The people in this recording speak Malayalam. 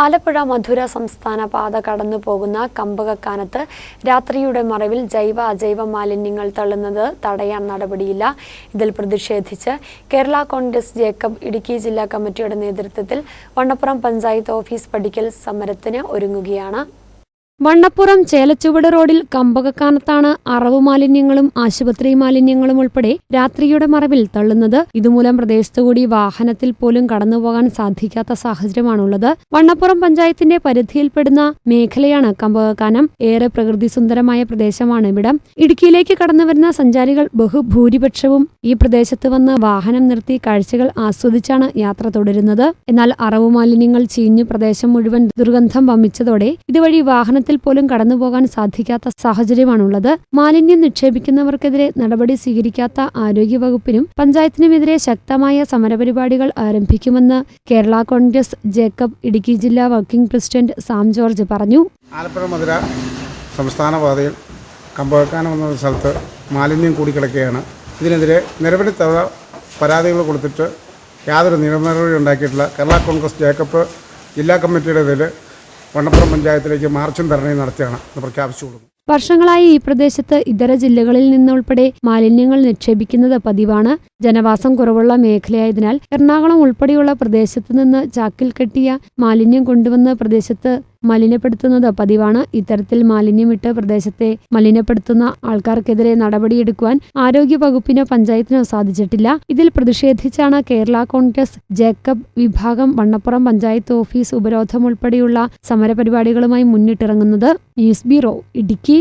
ആലപ്പുഴ മധുര സംസ്ഥാന പാത കടന്നു പോകുന്ന കമ്പകക്കാനത്ത് രാത്രിയുടെ മറവിൽ ജൈവ അജൈവ മാലിന്യങ്ങൾ തള്ളുന്നത് തടയാൻ നടപടിയില്ല. ഇതിൽ പ്രതിഷേധിച്ച് കേരള കോൺഗ്രസ് ജേക്കബ് ഇടുക്കി ജില്ലാ കമ്മിറ്റിയുടെ നേതൃത്വത്തിൽ വണ്ണപ്പുറം പഞ്ചായത്ത് ഓഫീസ് പടിക്കൽ സമരത്തിന് ഒരുങ്ങുകയാണ്. വണ്ണപ്പുറം ചേലച്ചുവട് റോഡിൽ കമ്പകക്കാനത്താണ് അറവ് മാലിന്യങ്ങളും ആശുപത്രി മാലിന്യങ്ങളും ഉൾപ്പെടെ രാത്രിയുടെ മറവിൽ തള്ളുന്നത്. ഇതുമൂലം പ്രദേശത്തുകൂടി വാഹനത്തിൽ പോലും കടന്നുപോകാൻ സാധിക്കാത്ത സാഹചര്യമാണുള്ളത്. വണ്ണപ്പുറം പഞ്ചായത്തിന്റെ പരിധിയിൽപ്പെടുന്ന മേഖലയാണ് കമ്പകക്കാനം. ഏറെ പ്രകൃതി സുന്ദരമായ പ്രദേശമാണ് ഇവിടം. ഇടുക്കിയിലേക്ക് കടന്നുവരുന്ന സഞ്ചാരികൾ ബഹുഭൂരിപക്ഷവും ഈ പ്രദേശത്ത് വന്ന് വാഹനം നിർത്തി കാഴ്ചകൾ ആസ്വദിച്ചാണ് യാത്ര തുടരുന്നത്. എന്നാൽ അറവ് മാലിന്യങ്ങൾ ചീഞ്ഞു പ്രദേശം മുഴുവൻ ദുർഗന്ധം വമിച്ചതോടെ ഇതുവഴി വാഹനത്തിൽ പോലും കടന്നുപോകാൻ സാധിക്കാത്ത സാഹചര്യമാണുള്ളത്. മാലിന്യം നിക്ഷേപിക്കുന്നവർക്കെതിരെ നടപടി സ്വീകരിക്കാത്ത ആരോഗ്യവകുപ്പിനും പഞ്ചായത്തിനുമെതിരെ ശക്തമായ സമരപരിപാടികൾ ആരംഭിക്കുമെന്ന് കേരള കോൺഗ്രസ് ജേക്കബ് ഇടുക്കി ജില്ലാ വർക്കിംഗ് പ്രസിഡന്റ് സാം ജോർജ് പറഞ്ഞു. സംസ്ഥാന പാതയിൽ എന്ന സ്ഥലത്ത് മാലിന്യം കൂടിക്കിടക്കുകയാണ്. ഇതിനെതിരെ നിരവധി തവണ പരാതികൾ കൊടുത്തിട്ട് യാതൊരു നിയമനടപടി ഉണ്ടാക്കിയിട്ടില്ല. കേരള കോൺഗ്രസ് ജേക്കബ് ജില്ലാ കമ്മിറ്റിയുടെ പേരിൽ വണ്ണപ്പുറം പഞ്ചായത്തിലേക്ക് മാർച്ചും ധരണയും നടത്തിയാണ് പ്രഖ്യാപിച്ചു കൊടുക്കുന്നത് വർഷങ്ങളായി ഈ പ്രദേശത്ത് ഇതര ജില്ലകളിൽ നിന്നുൾപ്പെടെ മാലിന്യങ്ങൾ നിക്ഷേപിക്കുന്നത് പതിവാണ്. ജനവാസം കുറവുള്ള മേഖലയായതിനാൽ എറണാകുളം ഉൾപ്പെടെയുള്ള പ്രദേശത്ത് നിന്ന് ചാക്കിൽ കെട്ടിയ മാലിന്യം കൊണ്ടുവന്ന് പ്രദേശത്ത് മലിനപ്പെടുത്തുന്നത് പതിവാണ്. ഇത്തരത്തിൽ മാലിന്യമിട്ട് പ്രദേശത്തെ മലിനപ്പെടുത്തുന്ന ആൾക്കാർക്കെതിരെ നടപടിയെടുക്കുവാൻ ആരോഗ്യ വകുപ്പിനോ പഞ്ചായത്തിനോ സാധിച്ചിട്ടില്ല. ഇതിൽ പ്രതിഷേധിച്ചാണ് കേരള കോൺഗ്രസ് ജേക്കബ് വിഭാഗം വണ്ണപ്പുറം പഞ്ചായത്ത് ഓഫീസ് ഉപരോധം ഉൾപ്പെടെയുള്ള സമരപരിപാടികളുമായി മുന്നിട്ടിറങ്ങുന്നത്. News bureau Idukki.